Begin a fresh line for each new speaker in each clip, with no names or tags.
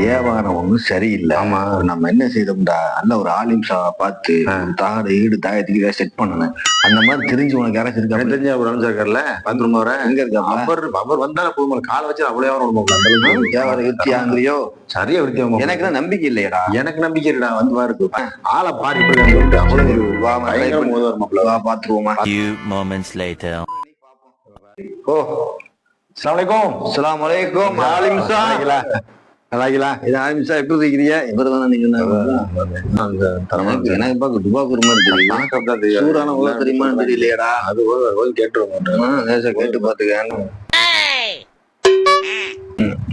வியாபாரம் ஒண்ணும் சரியில்லை.
ஆமா.
நம்ம என்ன செய்தோம்டா? நல்ல ஒரு ஆலிம்சாவை பார்த்து
ஆ.
ஒரு தாடு ஈடு தாயத்துக்கு செட் பண்ணணும் அந்த மாதிரி தெரிஞ்சு உனக்கு யாராச்சும் இருக்கா
தெரிஞ்ச ஒரு அனுப்பிச்சு இருக்காருல்ல வந்துரும் வரேன்
எங்க இருக்கா
அவர் அவர் வந்தாலும் போதும் காலை வச்சு அவ்வளோ வியாபாரம் பண்ணுவாங்க. அந்த அளவுக்கு
வியாபார வித்தியாங்கிறியோ
சரியா விருத்தி
எனக்கு தான் நம்பிக்கை இல்லையடா.
எனக்கு நம்பிக்கை இல்லடா வந்து பாரு ஆளை பாரு அவ்வளவு
வா பாத்துருவோமா
few moments later.
ஓ அஸ்ஸலாமு அலைக்கும்.
அஸ்ஸலாமு அலைக்கும் ஆலிம்சா
நல்லாங்களா
இது ஆலிம்சா எப்படி இருக்கிறீங்க இவர் தானே நீங்க
அந்த தலைமை
எனக்கு எனக்கு பார்க்க துபாக்கூர் மாதிரி தெரியுது.
வணக்கம் தான் தெரியும்.
தெரியலையாடா.
அது ஒரு
ஆ, லேசா கேட்டு பாத்துக்க.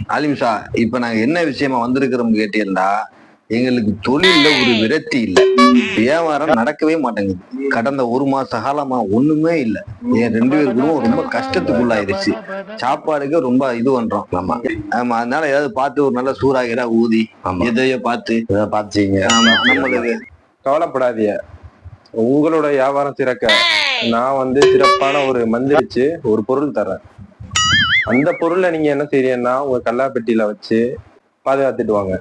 ஆலிம்சா இப்ப நாங்க என்ன விஷயமா வந்திருக்கிறோம் கேட்டீங்கன்னா எங்களுக்கு தொழில்ல ஒரு விரக்தி இல்ல. வியாபாரம் நடக்கவே மாட்டேங்குது. கடந்த ஒரு மாச காலமா ஒண்ணுமே இல்ல. என் ரெண்டு பேருக்கும் ரொம்ப கஷ்டத்துக்குள்ளாயிருச்சு. சாப்பாடுக்கு ரொம்ப இது பண்றோம்.
ஆமா.
ஆமா அதனால ஏதாவது பார்த்து ஒரு நல்ல சூறாகிறா ஊதி எதையோ பார்த்து.
பாத்துச்சீங்க
ஆமா நம்மளுக்கு
கவலைப்படாதீங்க. உங்களோட வியாபாரம் சிறக்க நான் வந்து சிறப்பான ஒரு மந்திரிச்சு ஒரு பொருள் தரேன் அந்த பொருளை நீங்க என்ன செய்றீங்கன்னா உங்க கல்லாப்பெட்டியில வச்சு பாதுகாத்துட்டு வாங்க.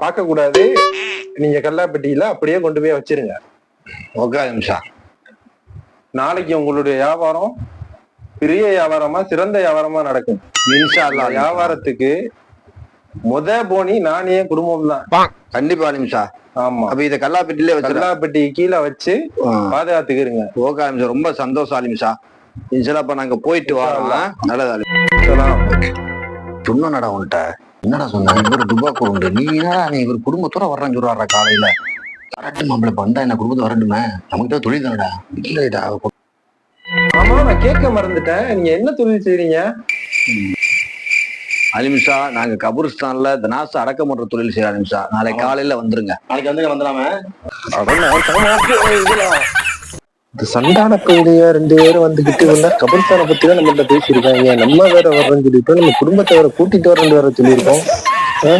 பார்க்க கூடாது நீங்க கல்லாப்பெட்டியில அப்படியே கொண்டு போய் வச்சிருங்க.
ஓகே ஆலிம்சா
நாளைக்கு உங்களுடைய வியாபாரம் பெரிய வியாபாரமா சிறந்த வியாபாரமா நடக்கும்.
இன்ஷா
அந்த
அல்லாஹ்
வியாபாரத்துக்கு முத போனி நானே குடும்பம் தான்.
கண்டிப்பா ஆலிம்சா
ஆமா.
அப்ப இத கல்லாப்பெட்டிலே வச்சிடலாம்
கல்லாப்பட்டி கீழே வச்சு பாதுகாத்துக்கிறங்க.
ஓகே ஆலிம்சா ரொம்ப சந்தோஷம் ஆலிம்சா இன்ஷா அப்ப நாங்க போயிட்டு வரோம்? நல்லது. சொன்னடா உன்கிட்ட. என்னடா சொன்ன? இவர் துபாக்கூர் உண்டு. நீ என்னடா நீ இவர் குடும்பத்தோட வர்றேன்னு சொல்றாரா காலையில. கரெக்ட் மாப்பிள்ள வந்தா என்ன குடும்பத்தை வரட்டுமே? நமக்கு தான் தொழில் தானடா. இல்லடா
ஆமா நான் கேட்க மறந்துட்டேன். நீங்க என்ன தொழில் செய்றீங்க?
அலிம்சா நாங்க கபூர்ஸ்தான்ல தனாச அடக்கம் பண்ற தொழில் செய்யற அலிம்சா நாளை காலையில வந்துருங்க.
நாளைக்கு வந்து வந்துடாம
இந்த சண்டான பகுதிய ரெண்டு பேரும் வந்துகிட்டு இருந்தா கபர்ஸ்தானை பத்தி தான் நம்மகிட்ட பேசியிருக்காங்க. நம்ம வேற வர்றோம்னு சொல்லிட்டு நம்ம குடும்பத்தை வேற கூட்டிட்டு வரேன் வேற சொல்லியிருக்கோம். ஆ?